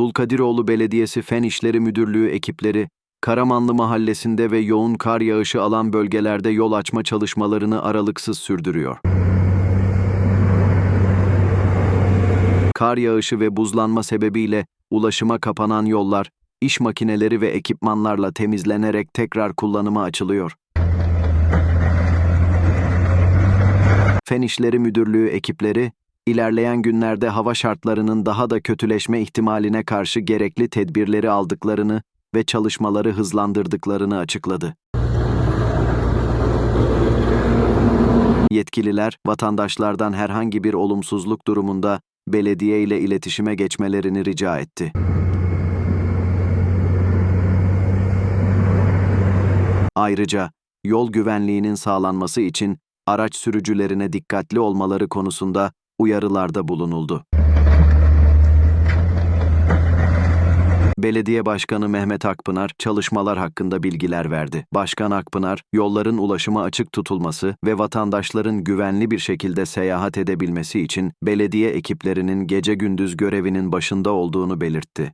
Dulkadiroğlu Belediyesi Fen İşleri Müdürlüğü ekipleri, Karamanlı Mahallesi'nde ve yoğun kar yağışı alan bölgelerde yol açma çalışmalarını aralıksız sürdürüyor. Kar yağışı ve buzlanma sebebiyle ulaşıma kapanan yollar, iş makineleri ve ekipmanlarla temizlenerek tekrar kullanıma açılıyor. Fen İşleri Müdürlüğü ekipleri, ilerleyen günlerde hava şartlarının daha da kötüleşme ihtimaline karşı gerekli tedbirleri aldıklarını ve çalışmaları hızlandırdıklarını açıkladı. Yetkililer, vatandaşlardan herhangi bir olumsuzluk durumunda belediye ile iletişime geçmelerini rica etti. Ayrıca yol güvenliğinin sağlanması için araç sürücülerine dikkatli olmaları konusunda uyarılarda bulunuldu. Belediye Başkanı Mehmet Akpınar çalışmalar hakkında bilgiler verdi. Başkan Akpınar, yolların ulaşıma açık tutulması ve vatandaşların güvenli bir şekilde seyahat edebilmesi için belediye ekiplerinin gece gündüz görevinin başında olduğunu belirtti.